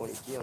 我一天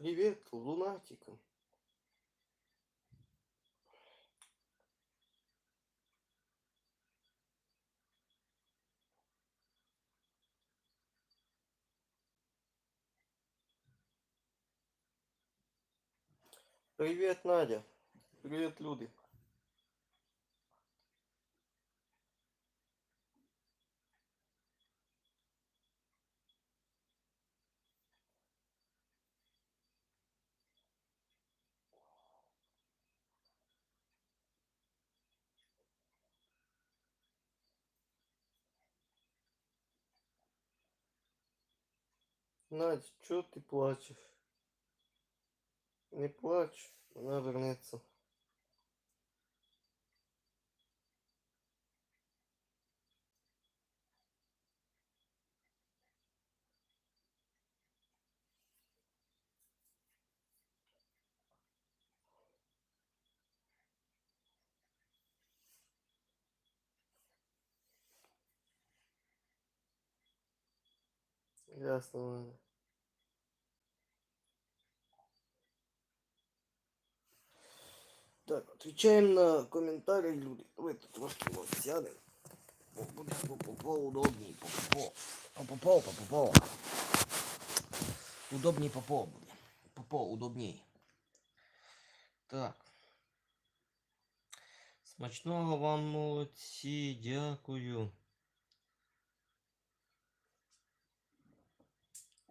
Привет, лунатикам. Привет, Надя. Привет, люди. Надя, чё ты плачешь? Не плачь, она вернется. Ясно. Так, отвечаем на комментарии, люди. Давайте трошки вот сядем. О, Буде по удобнее, попо. Попо, попо. Удобнее попо буде. Попо, удобнее. Так. Смачного вам молодці, дякую.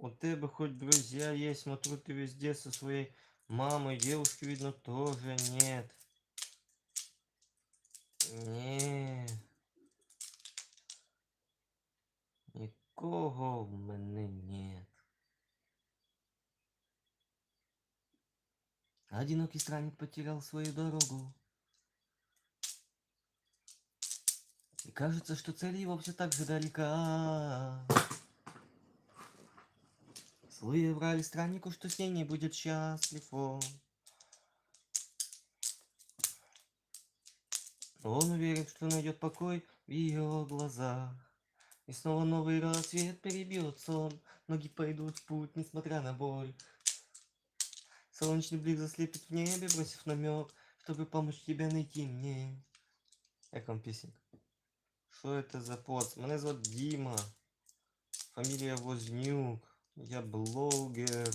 У тебе хоть друзья есть, смотрю, ты везде со своей мамой, девушки, видно, тоже нет. Не. Нікого в мене нет. Одинокий странник потерял свою дорогу. И кажется, что цель его все так же далека. Слуги врали страннику, что с ней не будет счастлив он. Он уверен, что найдет покой в ее глазах. И снова новый рассвет перебьет сон. Ноги пойдут в путь, несмотря на боль. Солнечный блик заслепит в небе, бросив намек, чтобы помочь тебе найти мне. Як вам пісенька? Що это за поц? Мене звати Діма. Фамілія Вознюк. Я блогер.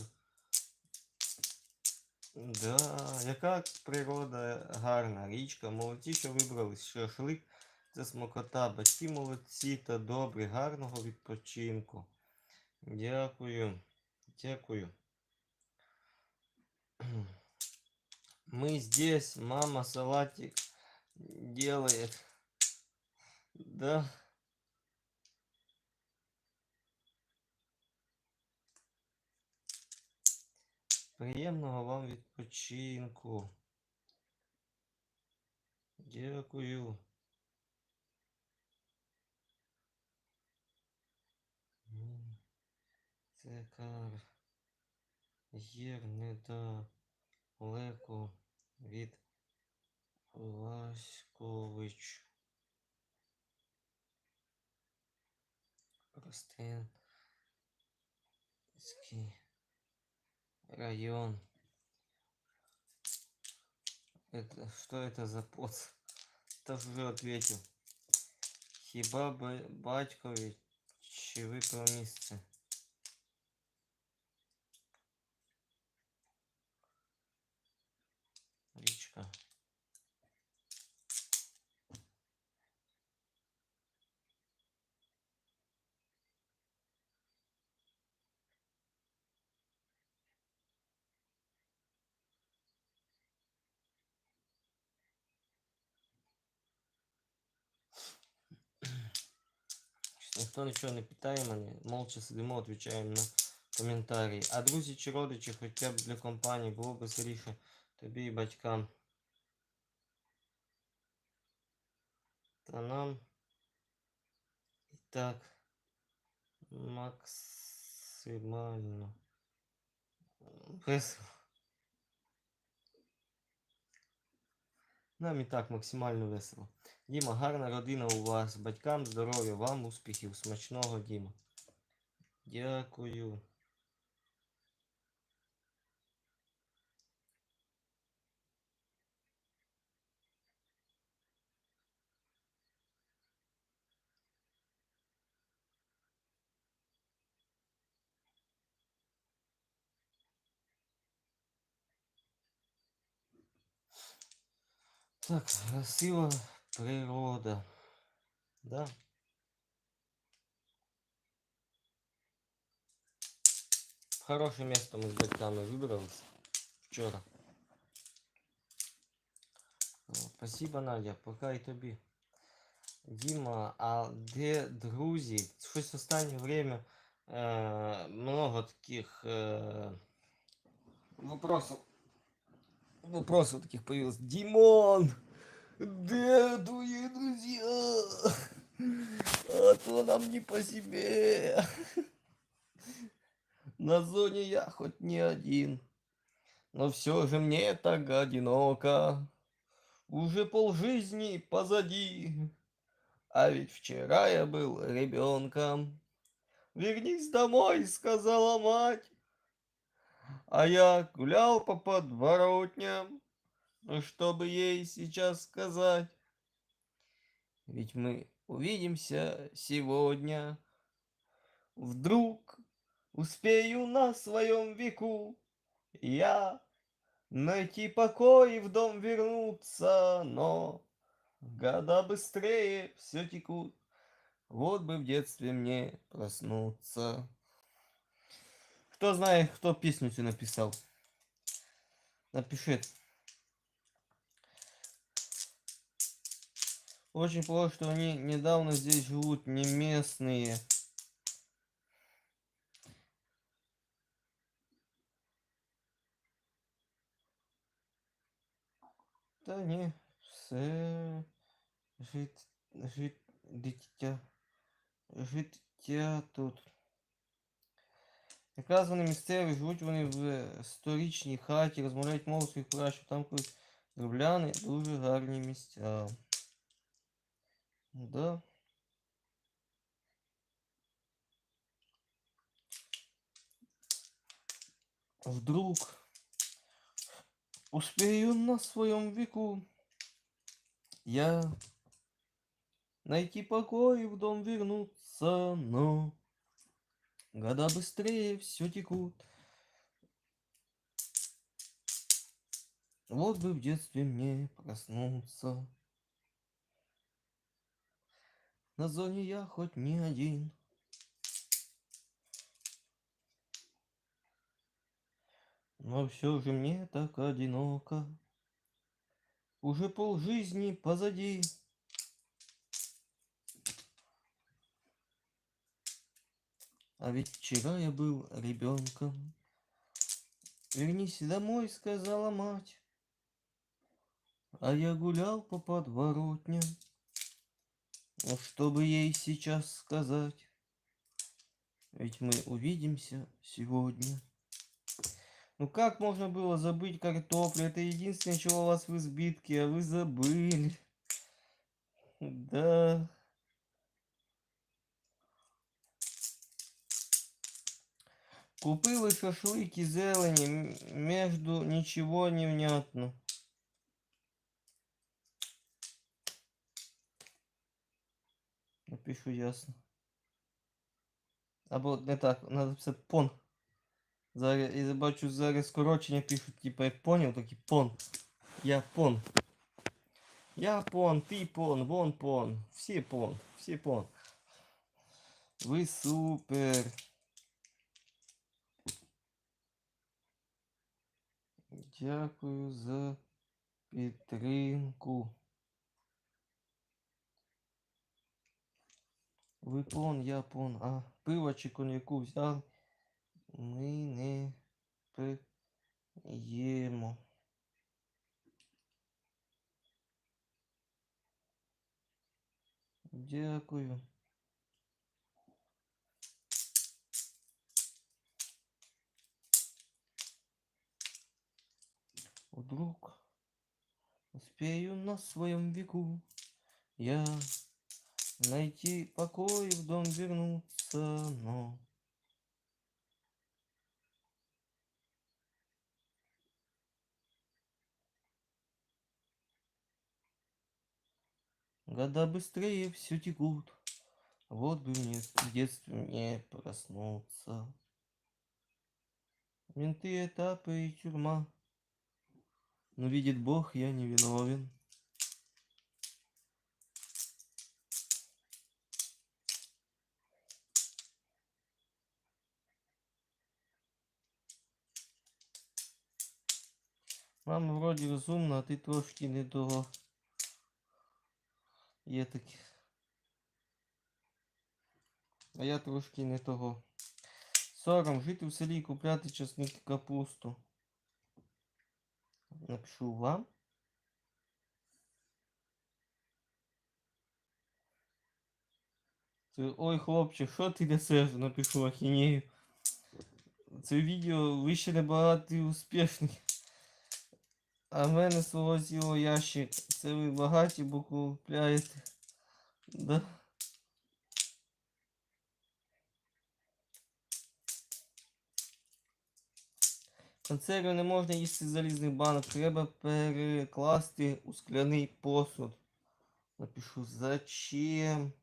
Да, яка природа гарна, річка, молодці, що вибрались, шашлик це смокота, батьки молодці та добрі, гарного відпочинку. Дякую, дякую. Мы здесь, мама салатик делает. Да. Приємного вам відпочинку. Дякую. Це кар є недалеко від Ласькович. Простенський. район. Это, что это за поц? Та ж вже ответил. Хіба ба- батькові чи ви про місце? Річка. Ніхто нічого не питає мене, молча сидимо, відповідаємо на коментарі. А друзі чи родичі, хоча б для компанії, було б веселіше тобі і батькам. Та нам і так максимально весело. Нам і так максимально весело. Діма, гарна родина у вас. Батькам здоров'я, вам успіхів, смачного, Діма. Дякую. Так, красива природа. Да? Хорошее место мы с батьками выбрались вчора. О, Спасибо, Надя, пока і тобі. Діма, а де друзі? Щось останнє время е, много таких е, вопросов. Вопросов таких появилось. Димон! Твои друзья? А то нам не по себе. На зоне я хоть не один. Но все же мне так одиноко. Уже полжизни позади. А ведь вчера я был ребенком. Вернись домой, сказала мать. А я гулял по подворотням. Ну, чтобы ей сейчас сказать? Ведь мы увидимся сегодня. Вдруг успею на своем веку я найти покой и в дом вернуться, но года быстрее все текут. Вот бы в детстве мне проснуться. Кто знает, кто песню тебе написал? Напишет. Очень плохо, что они недавно здесь живут, не местные. Та ні, все жит, жит, дитя, життя тут. Якраз вони місцеві, живуть вони в сторічній хаті, розмовляють мову своїх пращурів, там колись дробляни, дуже гарні місця. Да. Вдруг успею на своем веку я найти покой и в дом вернуться, но года быстрее все текут. Вот бы в детстве мне проснуться. На зоне я хоть не один. Но все же мне так одиноко. Уже полжизни позади. А ведь вчера я был ребенком. Вернись домой, сказала мать. А я гулял по подворотням. Ну, что бы ей сейчас сказать? Ведь мы увидимся сегодня. Ну как можно было забыть картофель? Это единственное, чего у вас в избитке, а вы забыли. Да. Купили шашлык и зелені, м- между ничего не внятно. Напишу ясно. Або не так, надо писати пон. Зараз я бачу зараз скорочення пишуть, типа як поняв, так і пон. Я пон. Я пон, ти пон, вон пон. Всі пон, всі пон. Ви супер. Дякую за підтримку. Ви пон, я пон. А, пива чи коньяку взяв. Ми не п'ємо. Дякую. Вдруг успею на своем веку я найти покой в дом вернуться, но Года быстрее все текут. Вот бы мне в детстве не проснуться. Менты, этапы и тюрьма. Но видит Бог, я не виновен. Мама вроді розумна, а ти трошки не того. Є таке. А я трошки не того. Сором жити в селі і купляти часник капусту. Напишу вам. Це, ой, хлопче, що ти несеш? Напишу ахінею. Це відео ви ще набагато успішний. А в мене свого цілого ящик. Це ви багаті, бо купляєте. Да. Консерви не можна їсти з залізних банок, треба перекласти у скляний посуд. Напишу, зачем?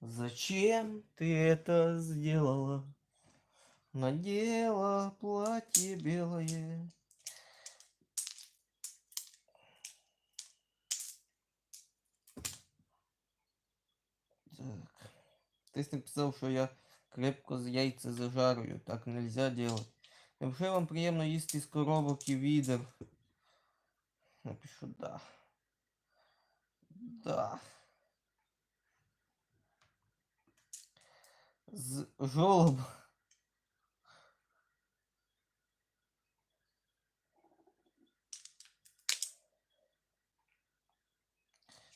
Зачем ты это сделала? Надела платье белое. Хтось написав, що я крепко з яйця зажарую. Так нельзя делать. Невже вам приємно їсти з коробок і відер? Напишу да. Да. З жолоба.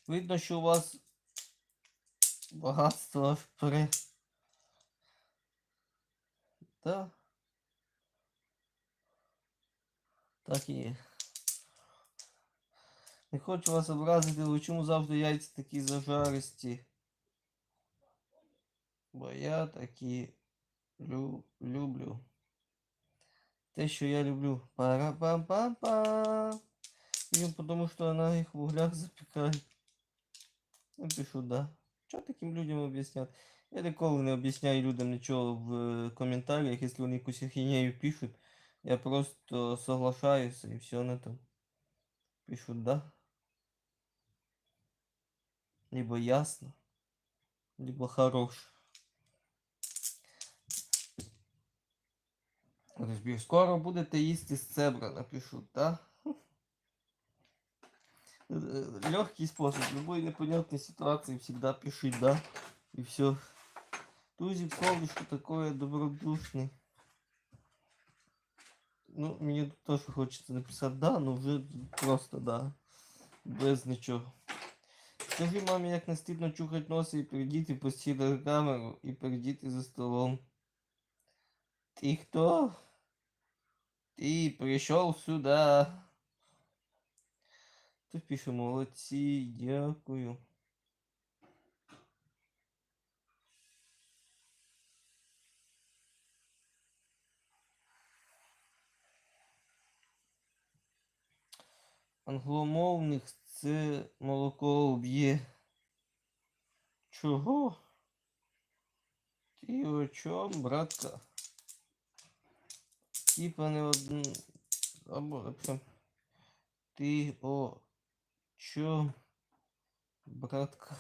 Видно, що у вас багатство аж пере. Да. Так і є. Не хочу вас образити, але чому завжди яйця такі зажаристі? Бо я такі лю люблю. Те, що я люблю. Пара-пам-пам-пам. Їм потому що на їх в углях запікають. Ну пишу, да. Що таким людям об'ясняти? Я ніколи не об'ясняю людям нічого в е, коментарях, якщо вони якусь ахінею пишуть. Я просто соглашаюсь и все на этом. Пишут да. Либо ясно, либо хорош. Скоро будете їсти з цебра, напишут, да? Легкий способ. В любой непонятной ситуации всегда пиши да. И все. Тузик, солнышко такое добродушный. Ну, мені теж хочеться написати да, ну вже просто да. Без нічого. Скажи мамі, як не стидно чухать носи і прийдіти постійно камеру і прийдіти за столом. Ти хто? Ти прийшов сюди. Ти пише молодці, дякую. Англомовних це молоко уб'є. Чого? Ти о чом, братка? Типа не один. Або. Ти о чом, братка?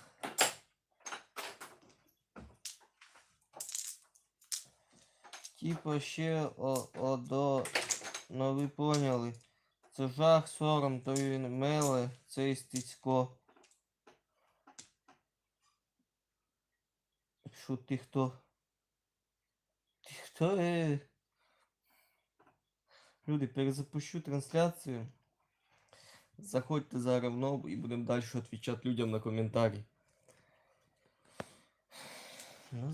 Типа ще о, до. Ну ви поняли. Це жах, сором, то він миле, це істицько. що ти хто? Ти хто? Е? Люди, перезапущу трансляцію. Заходьте зараз в нову і будемо далі відповідати людям на коментарі. Ну,